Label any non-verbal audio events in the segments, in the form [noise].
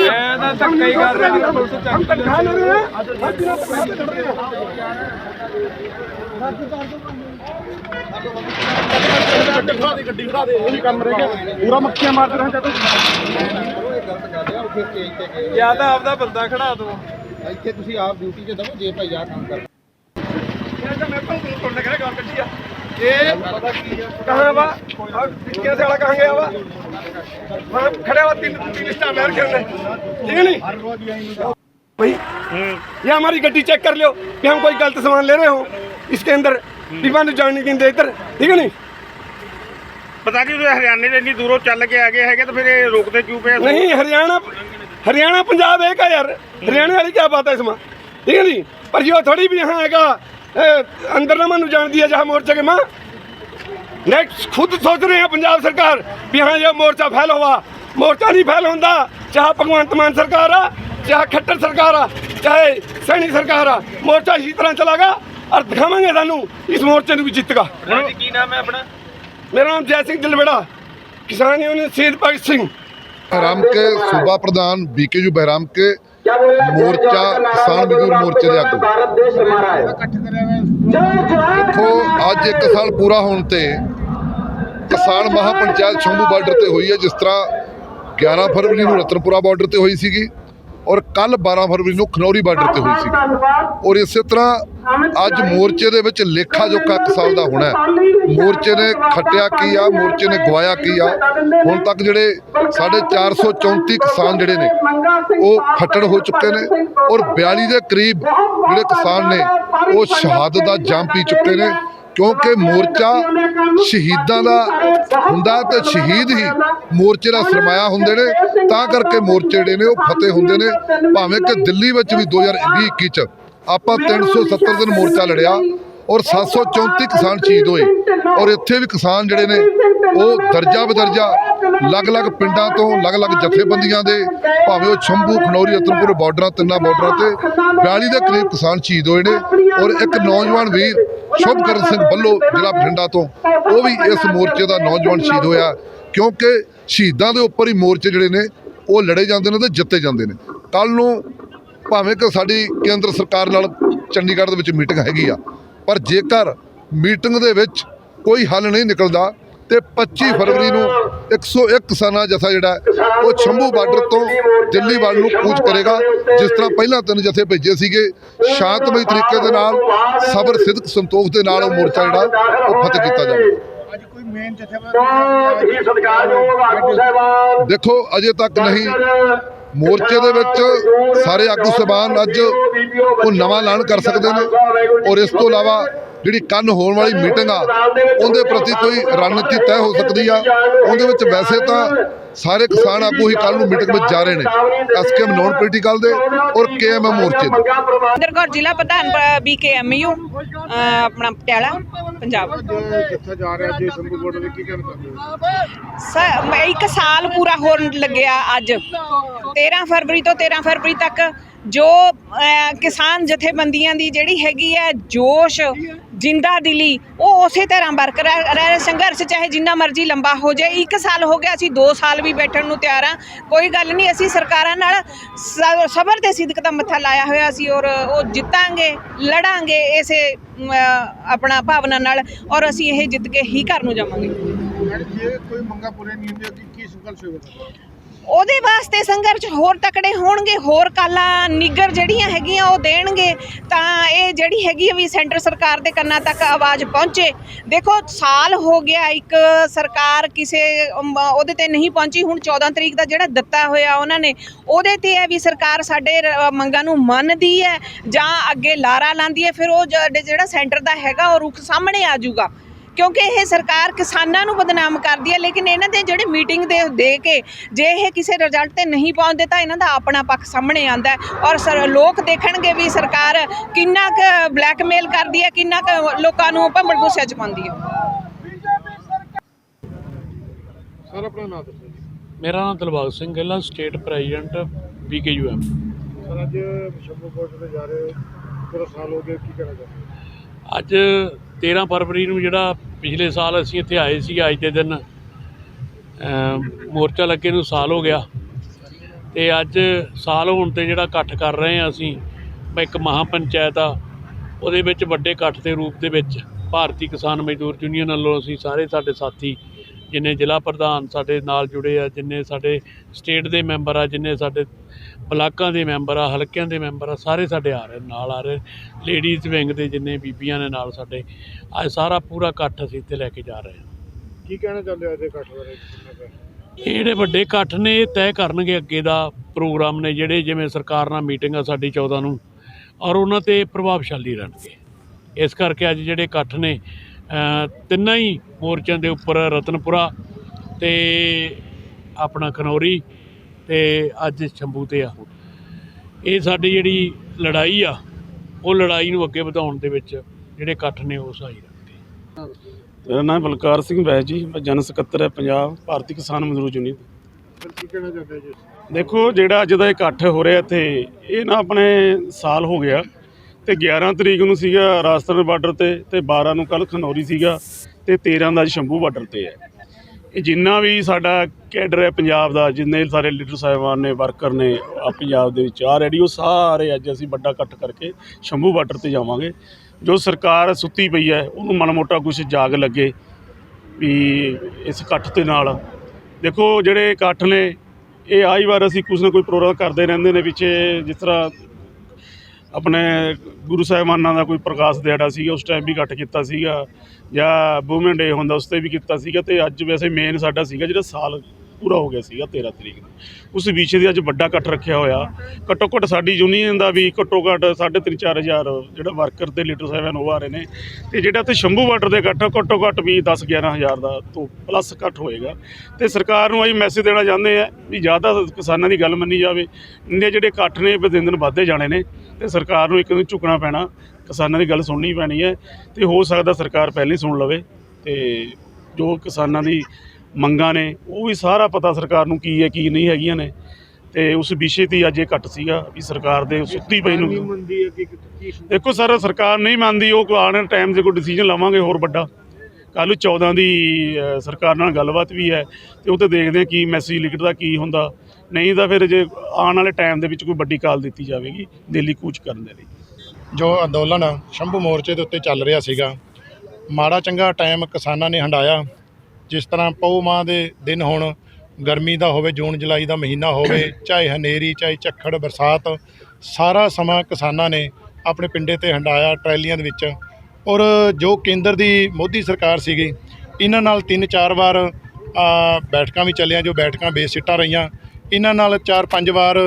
ਮੈਂ ਤਾਂ ਧੱਕਾ ਹੀ ਕਰ ਰਿਹਾ ਪੁਲਿਸ ਚੱਕ ਪੂਰਾ ਮੱਖੀਆਂ ਮਾਰਦੇ ਰਹੇ ਜਦੋਂ ਜਾਂ ਤਾਂ ਆਪਦਾ ਬੰਦਾ ਖੜਾ ਦੋ ਇੱਥੇ ਤੁਸੀਂ ਆਪ ਡਿਊਟੀ ਤੇ। ਦਵੋ ਜੇ ਭਾਈ ਆ ਕੰਮ ਕਰ ये कहाँ बा और कैसे वाला कहाँ गया बा वहाँ खड़े हुआ तीन तीन स्टार लहर के अंदर ठीक है नहीं भाई ये हमारी गड्डी चेक कर लो कि हम कोई गलत सामान ले रहे हो इसके अंदर विमान जाने नहीं देते इधर ठीक है नहीं ਪਤਾ ਨਹੀਂ ਤੁਸੀਂ ਹਰਿਆਣੇ ਦੇ ਇੰਨੀ ਦੂਰੋਂ ਚੱਲ ਕੇ ਆ ਗਏ ਹੈਗੇ ਤਾਂ ਫਿਰ ਇਹ ਰੋਕਦੇ ਕਿਉਂ ਪਏ नहीं हरियाणा हरियाणा पंजाब एक है यार हरियाणा वाली क्या बात है इसमें ठीक है नहीं पर यो थोड़ी भी यहाँ आएगा ए, अंदर ना मनु जान दिया जहाँ मोर्चे के माँ नेक्स्ट खुद सोच रहे हैं पंजाब सरकार भी हाँ ये मोर्चा फैल हुआ मोर्चा नहीं फैल होता चाहे भगवंत मान सरकार आ चाहे खट्टर सरकार आ चाहे सैनी सरकार आ मोर्चा इसी तरह चलागा और दिखावेंगे सानू इस मोर्चे ਨੂੰ ਵੀ ਜਿੱਤਗਾ ਕੀ ਨਾਮ ਹੈ ਆਪਣਾ ਮੇਰਾ ਨਾਮ ਜੈ ਸਿੰਘ ਦਿਲਵੇੜਾ ਕਿਸਾਨ ਯੂਨੀਅਨ ਸ਼ਹੀਦ ਭਗਤ ਸਿੰਘ बहराम के सूबा प्रधान बीकेयू बहराम के ਮੋਰਚਾ ਕਿਸਾਨ ਮਜ਼ਦੂਰ ਮੋਰਚੇ ਦੇ ਆਗੂ ਦੇਖੋ ਅੱਜ ਇੱਕ ਸਾਲ ਪੂਰਾ ਹੋਣ ਤੇ ਕਿਸਾਨ ਮਹਾਪੰਚਾਇਤ ਸ਼ੰਭੂ ਬਾਰਡਰ ਤੇ ਹੋਈ ਹੈ ਜਿਸ ਤਰ੍ਹਾਂ 11 ਫਰਵਰੀ ਨੂੰ ਰਤਨਪੁਰਾ ਬਾਰਡਰ ਤੇ ਹੋਈ ਸੀਗੀ ਔਰ ਕੱਲ 12 ਫਰਵਰੀ ਨੂੰ ਖਨੌਰੀ ਬਾਰਡਰ ਤੇ ਹੋਈ ਸੀ। ਔਰ ਇਸੇ ਤਰ੍ਹਾਂ ਅੱਜ ਮੋਰਚੇ ਦੇ ਵਿੱਚ ਲੇਖਾ ਜੋਖਾ ਇੱਕ ਸਾਲ ਦਾ ਹੋਣਾ ਮੋਰਚੇ ਨੇ ਖੱਟਿਆ ਕੀ ਆ ਮੋਰਚੇ ਨੇ ਗਵਾਇਆ ਕੀ ਆ। ਹੁਣ ਤੱਕ ਜਿਹੜੇ ਸਾਡੇ 434 ਕਿਸਾਨ ਜਿਹੜੇ ਨੇ ਉਹ ਫੱਟੜ ਹੋ ਚੁੱਕੇ ਨੇ ਔਰ 42 ਦੇ ਕਰੀਬ ਜਿਹੜੇ ਕਿਸਾਨ ਨੇ ਉਹ ਸ਼ਹਾਦਤ ਦਾ ਜਾਮ ਪੀ ਚੁੱਕੇ ਨੇ। ਕਿਉਂਕਿ ਮੋਰਚਾ ਸ਼ਹੀਦਾਂ ਦਾ ਹੁੰਦਾ ਤੇ ਸ਼ਹੀਦ ਹੀ ਮੋਰਚੇ ਦਾ ਸਰਮਾਇਆ ਹੁੰਦੇ ਨੇ। ਤਾਂ ਕਰਕੇ ਮੋਰਚੇ ਜਿਹੜੇ ਨੇ ਉਹ ਫਤਿਹ ਹੁੰਦੇ ਨੇ। ਭਾਵੇਂ ਕਿ ਦਿੱਲੀ ਵਿੱਚ ਵੀ 2020 ਚ ਆਪਾਂ 370 ਦਿਨ ਮੋਰਚਾ ਲੜਿਆ। ਔਰ 734 ਕਿਸਾਨ ਸ਼ਹੀਦ ਹੋਏ। ਔਰ ਇੱਥੇ ਵੀ ਕਿਸਾਨ ਜਿਹੜੇ ਨੇ, ਉਹ ਦਰਜਾ ਬਦਰਜਾ, ਅਲੱਗ-ਅਲੱਗ ਪਿੰਡਾਂ ਤੋਂ ਅਲੱਗ-ਅਲੱਗ ਜਥੇਬੰਦੀਆਂ ਦੇ, ਭਾਵੇਂ ਉਹ ਛੰਭੂ ਖਨੌਰੀ, ਅਤਨਪੁਰ ਬਾਰਡਰਾਂ, ਤਿੰਨਾਂ ਬਾਰਡਰਾਂ ਤੇ 42 ਦੇ ਕਰੀਬ ਕਿਸਾਨ ਸ਼ਹੀਦ ਹੋਏ ਨੇ। ਔਰ ਇੱਕ ਨੌਜਵਾਨ ਵੀਰ, ਸ਼ੁਭਕਰਨ ਸਿੰਘ ਬੱਲੋ, ਜ਼ਿਲ੍ਹਾ ਬਠਿੰਡਾ ਤੋਂ, ਉਹ ਵੀ ਇਸ ਮੋਰਚੇ ਦਾ ਨੌਜਵਾਨ ਸ਼ਹੀਦ ਹੋਇਆ। ਕਿਉਂਕਿ ਸ਼ਹੀਦਾਂ ਦੇ ਉੱਪਰ ਹੀ ਮੋਰਚੇ ਜਿਹੜੇ ਨੇ, ਉਹ ਲੜੇ ਜਾਂਦੇ ਨੇ ਤੇ ਜਿੱਤੇ ਜਾਂਦੇ ਨੇ। ਕੱਲ ਨੂੰ ਭਾਵੇਂ ਕਿ ਸਾਡੀ ਕੇਂਦਰ ਸਰਕਾਰ ਨਾਲ ਚੰਡੀਗੜ੍ਹ ਦੇ ਵਿੱਚ ਮੀਟਿੰਗ ਹੈਗੀ ਆ ਪਰ ਜੇਕਰ ਮੀਟਿੰਗ ਦੇ ਵਿੱਚ ਕੋਈ ਹੱਲ ਨਹੀਂ ਨਿਕਲਦਾ ਤੇ 25 ਫਰਵਰੀ ਨੂੰ 101 ਕਿਸਾਨਾਂ ਜਥਾ ਜਿਹੜਾ ਉਹ ਸ਼ੰਭੂ ਬਾਰਡਰ ਤੋਂ ਦਿੱਲੀ ਵੱਲ ਨੂੰ ਕੂਚ ਕਰੇਗਾ ਜਿਸ ਤਰ੍ਹਾਂ ਪਹਿਲਾਂ ਤਿੰਨ ਜਥੇ ਭੇਜੇ ਸੀਗੇ। ਸ਼ਾਂਤਮਈ ਤਰੀਕੇ ਦੇ ਨਾਲ ਸਬਰ ਸਿਦਕ ਸੰਤੋਖ ਦੇ ਨਾਲ ਉਹ ਮੋਰਚਾ ਜਿਹੜਾ ਉਹ ਫਤਿਹ ਕੀਤਾ ਜਾਵੇ। ਅੱਜ ਕੋਈ ਮੇਨ ਜਥੇਬੰਦੀ ਦੇਖੋ ਅਜੇ ਤੱਕ ਨਹੀਂ ਮੋਰਚੇ ਦੇ ਵਿੱਚ ਸਾਰੇ ਆਗੂ ਸਭਾਨ ਅੱਜ ਉਹ ਨਵਾਂ ਐਲਾਨ ਕਰ ਸਕਦੇ ਨੇ ਔਰ ਇਸ ਤੋਂ ਇਲਾਵਾ ਜਿਹੜੀ ਕੱਲ ਹੋਣ ਵਾਲੀ ਮੀਟਿੰਗ ਆ ਉਹਦੇ ਪ੍ਰਤੀ ਕੋਈ ਰਣਨੀਤੀ ਤੈਅ ਹੋ ਸਕਦੀ ਆ। ਉਹਦੇ ਵਿੱਚ ਵੈਸੇ ਤਾਂ ਸਾਰੇ ਕਿਸਾਨ ਆਗੂ ਹੀ ਕੱਲ ਨੂੰ ਮੀਟਿੰਗ ਵਿੱਚ ਜਾ ਰਹੇ ਨੇ ਐਸਕੇਐਮ ਨੌਨ ਪੋਲੀਟੀਕਲ ਦੇ ਔਰ ਕੇਐਮਐਮ ਮੋਰਚੇ ਦੇ। ਕੌਰ ਜ਼ਿਲ੍ਹਾ ਪ੍ਰਧਾਨ ਬੀਕੇਐਮਯੂ ਆਪਣਾ ਪਟਿਆਲਾ ਪੰਜਾਬ। ਜਿੱਥੇ ਜਾ ਰਿਹਾ ਜੀ ਸੰਭੂ ਬੋਰਡ ਦੇ ਕੀ ਕਹਿਣਾ ਚਾਹੁੰਦੇ ਹੋ? ਸ- ਮੈਂ ਇੱਕ ਸਾਲ ਪੂਰਾ ਹੋਣ ਲੱਗਿਆ ਅੱਜ। 13 ਫਰਵਰੀ ਤੋਂ 13 ਫਰਵਰੀ ਤੱਕ ਜੋ ਕਿਸਾਨ ਜਥੇਬੰਦੀਆਂ ਦੀ ਜਿਹੜੀ ਹੈਗੀ ਹੈ ਜੋਸ਼, ਜਿੰਦਾ ਦਿਲੀ, ਉਹ ਉਸੇ ਤਰ੍ਹਾਂ ਬਰਕਰਾਰ ਰਹਿ ਸੰਘਰਸ਼ ਚਾਹੇ ਜਿੰਨਾ ਮਰਜ਼ੀ ਲੰਬਾ ਹੋ ਜਾਏ, ਇੱਕ ਸਾਲ ਹੋ ਗਿਆ, ਅਸੀਂ 2 ਸਾਲ ਵੀ ਬੈਠਣ ਨੂੰ ਤਿਆਰ ਆ ਕੋਈ ਗੱਲ ਨਹੀਂ, ਅਸੀਂ ਸਰਕਾਰਾਂ ਨਾਲ ਸਬਰ ਤੇ ਸਿੱਧਕ ਦਾ ਮੱਥਾ ਲਾਇਆ ਹੋਇਆ ਸੀ ਔਰ ਉਹ ਜਿੱਤਾਂਗੇ, ਲੜਾਂਗੇ ਇਸੇ ਆਪਣਾ ਭਾਵਨਾ ਨਾਲ, ਔਰ ਅਸੀਂ ਇਹ ਜਿੱਤ ਕੇ ਹੀ ਘਰ ਨੂੰ ਜਾਵਾਂਗੇ। ਜੇ ਕੋਈ ਮੰਗਾ ਪੂਰੇ ਨਹੀਂ ਹੁੰਦੇ ਕੀ ਕੀ ਸੰਘਰਸ਼ ਹੋਵੇਗਾ? ਉਹਦੇ ਵਾਸਤੇ ਸੰਘਰਸ਼ ਹੋਰ ਤਕੜੇ ਹੋਣਗੇ, ਹੋਰ ਕਾਲਾਂ ਨਿੱਗਰ ਜਿਹੜੀਆਂ ਹੈਗੀਆਂ ਉਹ ਦੇਣਗੇ, ਤਾਂ ਇਹ ਜਿਹੜੀ ਹੈਗੀ ਆ ਵੀ ਸੈਂਟਰ ਸਰਕਾਰ ਦੇ ਕੰਨਾਂ ਤੱਕ ਆਵਾਜ਼ ਪਹੁੰਚੇ। ਦੇਖੋ, ਸਾਲ ਹੋ ਗਿਆ ਇੱਕ ਸਰਕਾਰ ਕਿਸੇ ਉਹਦੇ ਤੇ ਨਹੀਂ ਪਹੁੰਚੀ। ਹੁਣ 14 ਤਰੀਕ ਦਾ ਜਿਹੜਾ ਦਿੱਤਾ ਹੋਇਆ ਉਹਨਾਂ ਨੇ, ਉਹਦੇ ਤੇ ਹੈ ਵੀ ਸਰਕਾਰ ਸਾਡੇ ਮੰਗਾਂ ਨੂੰ ਮੰਨਦੀ ਹੈ ਜਾਂ ਅੱਗੇ ਲਾਰਾ ਲਾਂਦੀ ਹੈ, ਫਿਰ ਉਹ ਜਿਹੜਾ ਸੈਂਟਰ ਦਾ ਹੈਗਾ ਉਹ ਰੁਖ ਸਾਹਮਣੇ ਆ ਜਾਊਗਾ। ਕਿਉਂਕਿ ਇਹ ਸਰਕਾਰ ਕਿਸਾਨਾਂ ਨੂੰ ਬਦਨਾਮ ਕਰਦੀ ਹੈ ਲੇਕਿਨ ਇਹਨਾਂ ਦੇ ਜਿਹੜੇ ਮੀਟਿੰਗ ਦੇ ਦੇ ਕੇ ਜੇ ਇਹ ਕਿਸੇ ਰਿਜ਼ਲਟ ਤੇ ਨਹੀਂ ਪਹੁੰਚਦੇ ਤਾਂ ਇਹਨਾਂ ਦਾ ਆਪਣਾ ਪੱਖ ਸਾਹਮਣੇ ਆਂਦਾ ਹੈ। ਔਰ ਸਰ ਲੋਕ ਦੇਖਣਗੇ ਵੀ ਸਰਕਾਰ ਕਿੰਨਾ ਕੁ ਬਲੈਕਮੇਲ ਕਰਦੀ ਹੈ ਕਿੰਨਾ ਕੁ ਲੋਕਾਂ ਨੂੰ ਭੰਬਲ ਗੁੱਸੇ ਚ ਪਾਉਂਦੀ ਹੈ। ਸਰ ਆਪਣਾ ਨਾਮ ਦੱਸੋ ਮੇਰਾ ਨਾਮ Dilbagh Singh Gill state president BKUM. Sir ਅੱਜ ਸ਼ੰਭੂ ਤੇ ਜਾ ਰਹੇ ਹੋ ਪੂਰਾ ਸਾਲ ਹੋ ਗਿਆ ਕੀ ਕਹਿਣਾ ਚਾਹੁੰਦੇ ਹੋ? ਅੱਜ 13 ਫਰਵਰੀ ਨੂੰ ਜਿਹੜਾ ਪਿਛਲੇ ਸਾਲ ਅਸੀਂ ਇੱਥੇ ਆਏ ਸੀ ਅੱਜ ਦੇ ਦਿਨ ਮੋਰਚਾ ਲੱਗੇ ਨੂੰ ਸਾਲ ਹੋ ਗਿਆ। ਤੇ ਅੱਜ ਸਾਲ ਹੋਣ ਤੇ ਜਿਹੜਾ ਇਕੱਠ ਕਰ ਰਹੇ ਹਾਂ ਅਸੀਂ ਇੱਕ ਮਹਾ ਪੰਚਾਇਤ ਆ, ਉਹਦੇ ਵਿੱਚ ਵੱਡੇ ਇਕੱਠ ਦੇ ਰੂਪ ਦੇ ਵਿੱਚ ਭਾਰਤੀ ਕਿਸਾਨ ਮਜ਼ਦੂਰ ਯੂਨੀਅਨ ਵੱਲੋਂ ਅਸੀਂ ਸਾਰੇ ਸਾਡੇ ਸਾਥੀ ਜਿੰਨੇ ਜ਼ਿਲ੍ਹਾ ਪ੍ਰਧਾਨ ਸਾਡੇ ਨਾਲ ਜੁੜੇ ਆ ਜਿੰਨੇ ਸਾਡੇ ਸਟੇਟ ਦੇ ਮੈਂਬਰ ਆ ਜਿੰਨੇ ਸਾਡੇ ਬਲਾਕਾਂ ਦੇ ਮੈਂਬਰ ਆ ਹਲਕਿਆਂ ਦੇ ਮੈਂਬਰ ਆ ਸਾਰੇ ਸਾਡੇ ਆ ਰਹੇ ਨਾਲ ਆ ਰਹੇ ਲੇਡੀਜ਼ ਵਿੰਗ ਦੇ ਜਿੰਨੇ ਬੀਬੀਆਂ ਨੇ ਨਾਲ ਸਾਡੇ ਅੱਜ ਸਾਰਾ ਪੂਰਾ ਇਕੱਠ ਅਸੀਂ ਇੱਥੇ ਲੈ ਕੇ ਜਾ ਰਹੇ ਹਾਂ। ਕੀ ਕਹਿਣਾ ਚਾਹੁੰਦੇ ਹੋ ਇਹਦੇ ਇਕੱਠ ਬਾਰੇ? ਇਹ ਜਿਹੜੇ ਵੱਡੇ ਇਕੱਠ ਨੇ ਇਹ ਤੈਅ ਕਰਨਗੇ ਅੱਗੇ ਦਾ ਪ੍ਰੋਗਰਾਮ ਨੇ ਜਿਹੜੇ ਜਿਵੇਂ ਸਰਕਾਰ ਨਾਲ ਮੀਟਿੰਗ ਆ ਸਾਡੀ 14 ਨੂੰ ਔਰ ਉਹਨਾਂ ਤੇ ਪ੍ਰਭਾਵਸ਼ਾਲੀ ਰਹਿਣਗੇ ਇਸ ਕਰਕੇ ਅੱਜ ਜਿਹੜੇ ਇਕੱਠ ਨੇ ਤਿੰਨਾਂ ਹੀ ਮੋਰਚਿਆਂ ਦੇ ਉੱਪਰ ਰਤਨਪੁਰਾ ਤੇ ਆਪਣਾ ਖਨੌਰੀ ਤੇ ਅੱਜ ਸ਼ੰਭੂ ਤੇ ਆ। ਇਹ ਸਾਡੀ ਜਿਹੜੀ ਲੜਾਈ ਆ ਉਹ ਲੜਾਈ ਨੂੰ ਅੱਗੇ ਵਧਾਉਣ ਦੇ ਵਿੱਚ ਜਿਹੜੇ ਇਕੱਠ ਨੇ ਉਹ ਸਹਾਈ ਰਹਿਣਗੇ ਮੇਰਾ ਨਾਮ ਬਲਕਾਰ ਸਿੰਘ ਵੈਦ ਜੀ ਮੈਂ ਜਨ ਸਕੱਤਰ ਹੈ ਪੰਜਾਬ ਭਾਰਤੀ ਕਿਸਾਨ ਮਜ਼ਦੂਰ ਯੂਨੀਅਨ ਫਿਰ ਕੀ ਕਹਿਣਾ ਚਾਹੁੰਦੇ ਹੋ ਜੀ? ਦੇਖੋ ਜਿਹੜਾ ਅੱਜ ਦਾ ਇਕੱਠ ਹੋ ਰਿਹਾ ਇੱਥੇ ਇਹ ਨਾ ਆਪਣੇ ਸਾਲ ਹੋ ਗਿਆ। ਤੇ 11 ਤਰੀਕ ਨੂੰ ਸੀਗਾ ਰਾਜਸਥਾਨ ਬਾਰਡਰ ਤੇ ਤੇ 12 ਨੂੰ ਕੱਲ ਖਨੌਰੀ ਸੀਗਾ ਤੇ 13 ਦਾ ਅੱਜ ਸ਼ੰਭੂ ਬਾਰਡਰ ਤੇ ਹੈ। ਇਹ ਜਿੰਨਾ ਵੀ ਸਾਡਾ ਕੈਡਰ ਹੈ ਪੰਜਾਬ ਦਾ, ਜਿੰਨੇ ਸਾਰੇ ਲੀਡਰ ਸਾਹਿਬਾਨ ਨੇ, ਵਰਕਰ ਨੇ ਆ ਪੰਜਾਬ ਦੇ ਵਿੱਚ ਆ ਰੈਡੀ ਉਹ ਸਾਰੇ ਅੱਜ ਅਸੀਂ ਵੱਡਾ ਇਕੱਠ ਕਰਕੇ ਸ਼ੰਭੂ ਬਾਰਡਰ ਤੇ ਜਾਵਾਂਗੇ। ਜੋ ਸਰਕਾਰ ਸੁੱਤੀ ਪਈ ਹੈ, ਉਹਨੂੰ ਮਨ ਮੋਟਾ ਕੁਝ ਜਾਗ ਲੱਗੇ ਵੀ ਇਸ ਇਕੱਠ ਦੇ ਨਾਲ। ਦੇਖੋ, ਜਿਹੜੇ ਇਕੱਠ ਨੇ, ਇਹ ਆਈ ਵਾਰ ਅਸੀਂ ਕੁਝ ਨਾ ਕੋਈ ਪ੍ਰੋਗਰਾਮ ਕਰਦੇ ਰਹਿੰਦੇ ਨੇ ਪਿੱਛੇ, ਜਿਸ ਤਰ੍ਹਾਂ ਆਪਣੇ ਗੁਰੂ ਸਾਹਿਬਾਨਾਂ ਦਾ ਕੋਈ ਪ੍ਰਕਾਸ਼ ਦਿਹਾੜਾ ਸੀਗਾ, ਉਸ ਟਾਈਮ ਵੀ ਇਕੱਠ ਕੀਤਾ ਸੀਗਾ, ਜਾਂ ਵੂਮਨ ਡੇ ਹੁੰਦਾ, ਉਸ ਤੇ ਵੀ ਕੀਤਾ ਸੀਗਾ, ਤੇ ਅੱਜ ਵੈਸੇ ਮੇਨ ਸਾਡਾ ਸੀਗਾ ਜਿਹੜਾ ਸਾਲ ਪੂਰਾ ਹੋ ਗਿਆ ਸੀਗਾ 13 ਤਰੀਕ ਨੂੰ ਉਸ ਵਿਸ਼ੇ ਦੀ ਅੱਜ ਵੱਡਾ ਇਕੱਠ ਰੱਖਿਆ ਹੋਇਆ। ਘੱਟੋ ਘੱਟ ਸਾਡੀ ਯੂਨੀਅਨ ਦਾ ਵੀ ਘੱਟੋ ਘੱਟ ਸਾਢੇ ਤਿੰਨ ਚਾਰ ਹਜ਼ਾਰ ਜਿਹੜਾ ਵਰਕਰ ਤੇ ਲੀਡਰ ਸਾਹਿਬਾਨ ਉਹ ਆ ਰਹੇ ਨੇ। ਤੇ ਜਿਹੜਾ ਤੇ ਸ਼ੰਭੂ ਬਾਰਡਰ ਦੇ ਇਕੱਠ ਘੱਟੋ ਘੱਟ ਵੀ 10 11 ਹਜ਼ਾਰ ਦਾ ਤੋਂ ਪਲੱਸ ਇਕੱਠ ਹੋਏਗਾ। ਤੇ ਸਰਕਾਰ ਨੂੰ ਅਸੀਂ ਮੈਸੇਜ ਦੇਣਾ ਚਾਹੁੰਦੇ ਆ ਵੀ ਜ਼ਿਆਦਾ ਕਿਸਾਨਾਂ ਦੀ ਗੱਲ ਮੰਨੀ ਜਾਵੇ। ਇੰਨੇ ਜਿਹੜੇ ਇਕੱਠ ਨੇ, ਇਹ ਦਿਨ ਦਿਨ ਵੱਧਦੇ ਜਾਣੇ ਨੇ। ਤੇ ਸਰਕਾਰ ਨੂੰ ਇੱਕ ਦਿਨ ਝੁਕਣਾ ਪੈਣਾ। ਕਿਸਾਨਾਂ ਦੀ ਗੱਲ ਸੁਣਨੀ ਪੈਣੀ ਹੈ। ਤੇ ਹੋ ਸਕਦਾ ਸਰਕਾਰ ਪਹਿਲਾਂ ਹੀ ਸੁਣ ਲਵੇ। ਤੇ ਜੋ ਕਿਸਾਨਾਂ ਦੀ ਮੰਗਾਂ ਨੇ ਉਹ ਵੀ ਸਾਰਾ ਪਤਾ ਸਰਕਾਰ ਨੂੰ ਕੀ ਹੈ ਕੀ ਨਹੀਂ ਹੈਗੀਆਂ ਨੇ। ਤੇ ਉਸ ਵਿਸ਼ੇ ਤੇ ਅੱਜ ਇਹ ਘੱਟ ਸੀਗਾ ਵੀ ਸਰਕਾਰ ਦੇ ਸੁੱਤੀ ਪਈ ਨੂੰ। ਦੇਖੋ ਸਰ ਸਰਕਾਰ ਨਹੀਂ ਮੰਨਦੀ ਉਹ ਆਉਣ ਵਾਲੇ ਟਾਈਮ 'ਤੇ ਕੋਈ ਡਿਸੀਜਨ ਲਵਾਂਗੇ ਹੋਰ ਵੱਡਾ। ਕੱਲ੍ਹ ਨੂੰ 14 ਦੀ ਸਰਕਾਰ ਨਾਲ ਗੱਲਬਾਤ ਵੀ ਹੈ ਤੇ ਉਹ ਤੇ ਦੇਖਦੇ ਆ ਕੀ ਮੈਸੇਜ ਲਿਖਦਾ ਕੀ ਹੁੰਦਾ। ਨਹੀਂ ਤਾਂ ਫਿਰ ਜੇ ਆਉਣ ਵਾਲੇ ਟਾਈਮ ਦੇ ਵਿੱਚ ਕੋਈ ਵੱਡੀ ਕਾਲ ਦਿੱਤੀ ਜਾਵੇਗੀ ਦਿੱਲੀ ਕੂਚ ਕਰਨ ਦੇ ਲਈ। ਜੋ ਅੰਦੋਲਨ ਸ਼ੰਭੂ ਮੋਰਚੇ ਦੇ ਉੱਤੇ ਚੱਲ ਰਿਹਾ ਸੀਗਾ ਮਾੜਾ ਚੰਗਾ ਟਾਈਮ ਕਿਸਾਨਾਂ ਨੇ ਹੰਡਾਇਆ। ਜਿਸ ਤਰ੍ਹਾਂ ਪਊ ਮਾਹ ਦੇ ਦਿਨ ਹੁਣ ਗਰਮੀ ਦਾ ਹੋਵੇ ਜੂਨ ਜੁਲਾਈ ਦਾ ਮਹੀਨਾ ਹੋਵੇ [coughs] ਚਾਹੇ ਹਨੇਰੀ ਚਾਹੇ ਝੱਖੜ ਬਰਸਾਤ ਸਾਰਾ ਸਮਾਂ ਕਿਸਾਨਾਂ ਨੇ ਆਪਣੇ ਪਿੰਡੇ ਤੇ ਹੰਡਾਇਆ ਟਰੈਲੀਆਂ ਦੇ ਵਿੱਚ। ਔਰ ਜੋ ਕੇਂਦਰ ਦੀ ਮੋਦੀ ਸਰਕਾਰ ਸੀਗੀ ਇਹਨਾਂ ਨਾਲ ਤਿੰਨ ਚਾਰ ਵਾਰ ਆ, ਬੈਠਕਾਂ ਵੀ ਚੱਲੀਆਂ ਜੋ ਬੈਠਕਾਂ ਬੇਸਿੱਟਾ ਰਹੀਆਂ। ਇਹਨਾਂ ਨਾਲ ਚਾਰ ਪੰਜ ਵਾਰ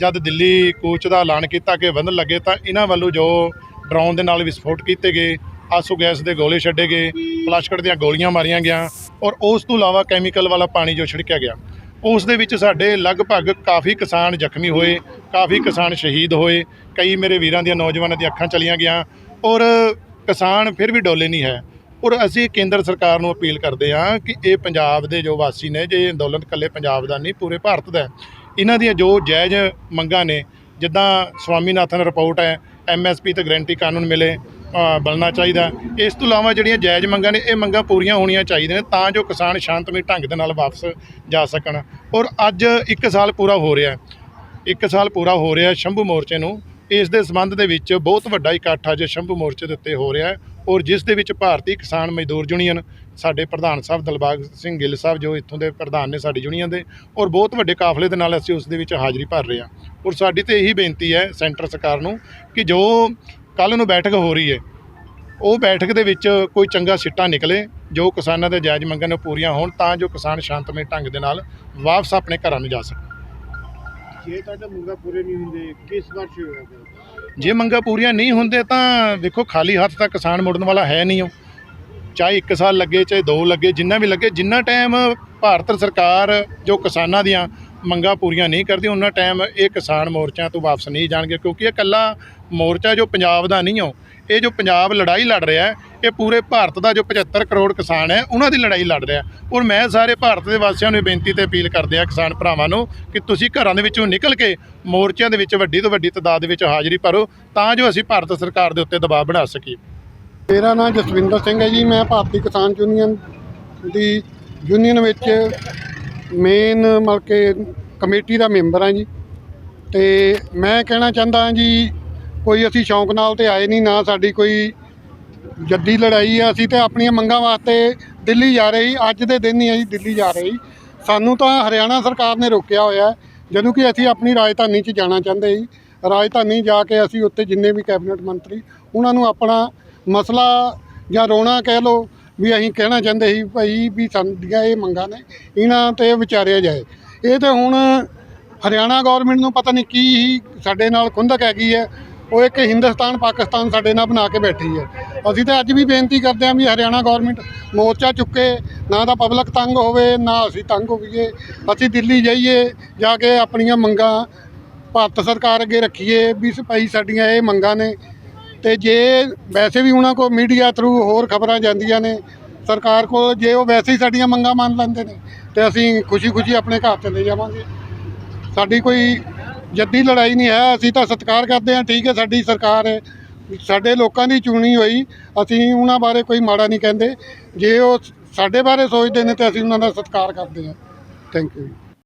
ਜਦ ਦਿੱਲੀ ਕੂਚ ਦਾ ਐਲਾਨ ਕੀਤਾ ਕਿ ਵਧਣ ਲੱਗੇ ਤਾਂ ਇਹਨਾਂ ਵੱਲੋਂ ਜੋ ਡਰੋਨ ਦੇ ਨਾਲ ਵਿਸਫੋਟ ਕੀਤੇ ਗਏ ਆਸੂ ਗੈਸ ਦੇ ਗੋਲੇ ਛੱਡੇ ਗਏ ਪਲਾਸਟਿਕ ਦੀਆਂ ਗੋਲੀਆਂ ਮਾਰੀਆਂ ਗਿਆ ਔਰ ਉਸ ਤੋਂ ਇਲਾਵਾ ਕੈਮੀਕਲ ਵਾਲਾ ਪਾਣੀ ਜੋ ਛਿੜਕਿਆ ਗਿਆ, ਉਸ ਦੇ ਵਿੱਚ ਸਾਡੇ ਲਗਭਗ ਕਾਫੀ ਕਿਸਾਨ ਜ਼ਖਮੀ ਹੋਏ, ਕਾਫੀ ਕਿਸਾਨ ਸ਼ਹੀਦ ਹੋਏ, ਕਈ ਮੇਰੇ ਵੀਰਾਂ ਦੀਆਂ ਨੌਜਵਾਨਾਂ ਦੀਆਂ ਅੱਖਾਂ ਚਲੀਆਂ ਗਈਆਂ ਔਰ ਕਿਸਾਨ ਫਿਰ ਵੀ ਡੋਲੇ ਨਹੀਂ ਹੈ। ਔਰ ਅਸੀਂ ਕੇਂਦਰ ਸਰਕਾਰ ਨੂੰ ਅਪੀਲ ਕਰਦੇ ਹਾਂ ਕਿ ਇਹ ਪੰਜਾਬ ਦੇ ਜੋ ਵਾਸੀ ਨੇ, ਜੇ ਇਹ ਅੰਦੋਲਨ ਇਕੱਲੇ ਪੰਜਾਬ ਦਾ ਨਹੀਂ, ਪੂਰੇ ਭਾਰਤ ਦਾ ਇਹਨਾਂ ਦੀਆਂ ਜੋ ਜਾਇਜ਼ ਮੰਗਾਂ ਨੇ, ਜਿੱਦਾਂ ਸਵਾਮੀਨਾਥਨ ਰਿਪੋਰਟ ਹੈ ਐਮਐਸਪੀ ਤੇ ਗਰੰਟੀ ਕਾਨੂੰਨ ਮਿਲੇ ਬਣਨਾ ਚਾਹੀਦਾ। ਇਸ ਤੋਂ ਇਲਾਵਾ ਜਿਹੜੀਆਂ ਜਾਇਜ਼ ਮੰਗਾਂ ਨੇ, ਇਹ ਮੰਗਾਂ ਪੂਰੀਆਂ ਹੋਣੀਆਂ ਚਾਹੀਦੀਆਂ ਨੇ ਤਾਂ ਜੋ ਕਿਸਾਨ ਸ਼ਾਂਤਮਈ ਢੰਗ ਦੇ ਨਾਲ ਵਾਪਸ ਜਾ ਸਕਣ। ਔਰ ਅੱਜ 1 ਸਾਲ ਪੂਰਾ ਹੋ ਰਿਹਾ ਹੈ। ਇੱਕ ਸਾਲ ਪੂਰਾ ਹੋ ਰਿਹਾ ਸ਼ੰਭੂ ਮੋਰਚੇ ਨੂੰ। ਇਸ ਦੇ ਸੰਬੰਧ ਦੇ ਵਿੱਚ ਬਹੁਤ ਵੱਡਾ ਇਕੱਠ ਅੱਜ ਸ਼ੰਭੂ ਮੋਰਚੇ ਦੇ ਉੱਤੇ ਹੋ ਰਿਹਾ ਔਰ ਜਿਸ ਦੇ ਵਿੱਚ ਭਾਰਤੀ ਕਿਸਾਨ ਮਜ਼ਦੂਰ ਯੂਨੀਅਨ, ਸਾਡੇ ਪ੍ਰਧਾਨ ਸਾਹਿਬ ਦਲਬਾਗ ਸਿੰਘ ਗਿੱਲ ਸਾਹਿਬ ਜੋ ਇੱਥੋਂ ਦੇ ਪ੍ਰਧਾਨ ਨੇ ਸਾਡੀ ਯੂਨੀਅਨ ਦੇ ਔਰ ਬਹੁਤ ਵੱਡੇ ਕਾਫਲੇ ਦੇ ਨਾਲ ਅਸੀਂ ਉਸ ਦੇ ਵਿੱਚ ਹਾਜ਼ਰੀ ਭਰ ਰਹੇ ਹਾਂ। ਔਰ ਸਾਡੀ ਤੇ ਇਹੀ ਬੇਨਤੀ ਹੈ ਸੈਂਟਰ ਸਰਕਾਰ ਨੂੰ ਕਿ ਜੋ ਕੱਲ ਨੂੰ ਬੈਠਕ ਹੋ ਰਹੀ ਹੈ। ਉਹ ਬੈਠਕ ਦੇ ਵਿੱਚ ਕੋਈ ਚੰਗਾ ਸਿੱਟਾ ਨਿਕਲੇ ਜੋ ਕਿਸਾਨਾਂ ਦੇ ਜਾਇਜ਼ ਮੰਗਾਂ ਨੇ ਪੂਰੀਆਂ ਹੋਣ ਤਾਂ ਜੋ ਕਿਸਾਨ ਸ਼ਾਂਤਮਈ ਢੰਗ ਦੇ ਨਾਲ ਵਾਪਸ ਆਪਣੇ ਘਰਾਂ ਨੂੰ ਜਾ ਸਕਣ। ਜੇ ਤੁਹਾਡੇ ਮੁੰਗਾ ਪੂਰੇ ਨਹੀਂ ਹੁੰਦੇ ਕਿਸ ਵਾਰ ਸ਼ੁਰੂ ਹੋਗਾ ਜੇ ਮੰਗਾਂ ਪੂਰੀਆਂ ਨਹੀਂ ਹੁੰਦੇ ਤਾਂ ਵੇਖੋ ਖਾਲੀ ਹੱਥ ਤਾਂ ਕਿਸਾਨ ਮੁੜਨ ਵਾਲਾ ਹੈ ਨਹੀਂ ਉਹ। ਚਾਹੇ 1 ਸਾਲ ਲੱਗੇ ਚਾਹੇ 2 ਲੱਗੇ ਜਿੰਨਾ ਵੀ ਲੱਗੇ ਜਿੰਨਾ ਟਾਈਮ ਭਾਰਤ ਸਰਕਾਰ ਜੋ ਕਿਸਾਨਾਂ ਦੀਆਂ ਮੰਗਾਂ ਪੂਰੀਆਂ ਨਹੀਂ ਕਰਦੀ, ਉਹਨਾਂ ਟਾਈਮ ਇਹ ਕਿਸਾਨ ਮੋਰਚਿਆਂ ਤੋਂ ਵਾਪਸ ਨਹੀਂ ਜਾਣਗੇ, ਕਿਉਂਕਿ ਇਹ ਇਕੱਲਾ ਮੋਰਚਾ ਜੋ ਪੰਜਾਬ ਦਾ ਨਹੀਂ ਹੋ ਇਹ ਜੋ ਪੰਜਾਬ ਲੜਾਈ ਲੜ ਰਿਹਾ ਹੈ, ਇਹ ਪੂਰੇ ਭਾਰਤ ਦਾ ਜੋ 75 ਕਰੋੜ ਕਿਸਾਨ ਹੈ, ਉਹਨਾਂ ਦੀ ਲੜਾਈ ਲੜ ਰਿਹਾ ਔਰ ਮੈਂ ਸਾਰੇ ਭਾਰਤ ਦੇ ਵਾਸੀਆਂ ਨੂੰ ਬੇਨਤੀ ਤੇ ਅਪੀਲ ਕਰਦੇ ਆ ਕਿਸਾਨ ਭਰਾਵਾਂ ਨੂੰ ਕਿ ਤੁਸੀਂ ਘਰਾਂ ਦੇ ਵਿੱਚੋਂ ਨਿਕਲ ਕੇ ਮੋਰਚਿਆਂ ਦੇ ਵਿੱਚ ਵੱਡੀ ਤੋਂ ਵੱਡੀ ਤਾਦਾਦ ਦੇ ਵਿੱਚ ਹਾਜ਼ਰੀ ਭਰੋ, ਤਾਂ ਜੋ ਅਸੀਂ ਭਾਰਤ ਸਰਕਾਰ ਦੇ ਉੱਤੇ ਦਬਾਅ ਬਣਾ ਸਕੀਏ। ਮੇਰਾ ਨਾਮ ਜਸਵਿੰਦਰ ਸਿੰਘ ਹੈ ਜੀ, ਮੈਂ ਭਾਰਤੀ ਕਿਸਾਨ ਯੂਨੀਅਨ ਦੀ ਯੂਨੀਅਨ ਵਿੱਚ ਮੇਨ ਮਤਲਬ ਕਿ ਕਮੇਟੀ ਦਾ ਮੈਂਬਰ ਹਾਂ ਜੀ। ਤੇ ਮੈਂ ਕਹਿਣਾ ਚਾਹੁੰਦਾ ਹਾਂ ਜੀ, ਕੋਈ ਅਸੀਂ ਸ਼ੌਂਕ ਨਾਲ ਤੇ ਆਏ ਨਹੀਂ, ਨਾ ਸਾਡੀ ਕੋਈ ਜੱਦੀ ਲੜਾਈ ਆ, ਅਸੀਂ ਤੇ ਆਪਣੀਆਂ ਮੰਗਾਂ ਵਾਸਤੇ ਦਿੱਲੀ ਜਾ ਰਹੇ ਸੀ ਅੱਜ ਦੇ ਦਿਨ ਹੀ ਅਸੀਂ ਦਿੱਲੀ ਜਾ ਰਹੇ ਸੀ ਸਾਨੂੰ ਤਾਂ ਹਰਿਆਣਾ ਸਰਕਾਰ ਨੇ ਰੋਕਿਆ ਹੋਇਆ ਜਦੋਂ ਕਿ ਅਸੀਂ ਆਪਣੀ ਰਾਜਧਾਨੀ 'ਚ ਜਾਣਾ ਚਾਹੁੰਦੇ ਸੀ ਰਾਜਧਾਨੀ ਜਾ ਕੇ ਅਸੀਂ ਉੱਥੇ ਜਿੰਨੇ ਵੀ ਕੈਬਨਿਟ ਮੰਤਰੀ, ਉਹਨਾਂ ਨੂੰ ਆਪਣਾ ਮਸਲਾ ਜਾਂ ਰੋਣਾ ਕਹਿ ਲਓ ਵੀ ਅਸੀਂ ਕਹਿਣਾ ਚਾਹੁੰਦੇ ਸੀ ਭਾਈ ਵੀ ਸਾਡੀਆਂ ਇਹ ਮੰਗਾਂ ਨੇ, ਇਹਨਾਂ ਤੇ ਵਿਚਾਰਿਆ ਜਾਏ। ਇਹ ਤਾਂ ਹੁਣ ਹਰਿਆਣਾ ਗਵਰਨਮੈਂਟ ਨੂੰ ਪਤਾ ਨਹੀਂ ਕੀ ਹੀ ਸਾਡੇ ਨਾਲ ਖੁੰਦਕ ਹੈਗੀ ਹੈ। ਉਹ ਇੱਕ ਹਿੰਦੁਸਤਾਨ, ਪਾਕਿਸਤਾਨ ਸਾਡੇ ਨਾਲ ਬਣਾ ਕੇ ਬੈਠੀ ਹੈ। ਅਸੀਂ ਤਾਂ ਅੱਜ ਵੀ ਬੇਨਤੀ ਕਰਦੇ ਹਾਂ ਵੀ ਹਰਿਆਣਾ ਗਵਰਨਮੈਂਟ ਮੋਰਚਾ ਚੁੱਕੇ, ਨਾ ਤਾਂ ਪਬਲਿਕ ਤੰਗ ਹੋਵੇ, ਨਾ ਅਸੀਂ ਤੰਗ ਹੋਈਏ। ਅਸੀਂ ਦਿੱਲੀ ਜਾਈਏ, ਜਾ ਕੇ ਆਪਣੀਆਂ ਮੰਗਾਂ ਭਾਰਤ ਸਰਕਾਰ ਅੱਗੇ ਰੱਖੀਏ ਵੀ ਭਾਈ ਸਾਡੀਆਂ ਇਹ ਮੰਗਾਂ ਨੇ ਤੇ ਜੇ ਵੈਸੇ ਵੀ ਉਹਨਾਂ ਕੋਲ ਮੀਡੀਆ ਥਰੂ ਹੋਰ ਖਬਰਾਂ ਜਾਂਦੀਆਂ ਨੇ, ਸਰਕਾਰ ਕੋਲ ਜੇ ਉਹ ਵੈਸੇ ਹੀ ਸਾਡੀਆਂ ਮੰਗਾਂ ਮੰਨ ਲੈਂਦੇ ਨੇ, ਤੇ ਅਸੀਂ ਖੁਸ਼ੀ-ਖੁਸ਼ੀ ਆਪਣੇ ਘਰ ਚਲੇ ਜਾਵਾਂਗੇ। ਸਾਡੀ ਕੋਈ ਜੱਦੀ ਲੜਾਈ ਨਹੀਂ ਹੈ, ਅਸੀਂ ਤਾਂ ਸਤਿਕਾਰ ਕਰਦੇ ਹਾਂ, ਠੀਕ ਹੈ, ਸਾਡੀ ਸਰਕਾਰ ਹੈ ਸਾਡੇ ਲੋਕਾਂ ਦੀ ਚੁਣੀ ਹੋਈ, ਅਸੀਂ ਉਹਨਾਂ ਬਾਰੇ ਕੋਈ ਮਾੜਾ ਨਹੀਂ ਕਹਿੰਦੇ। ਜੇ ਉਹ ਸਾਡੇ ਬਾਰੇ ਸੋਚਦੇ ਨੇ, ਤੇ ਅਸੀਂ ਉਹਨਾਂ ਦਾ ਸਤਿਕਾਰ ਕਰਦੇ ਹਾਂ। Thank you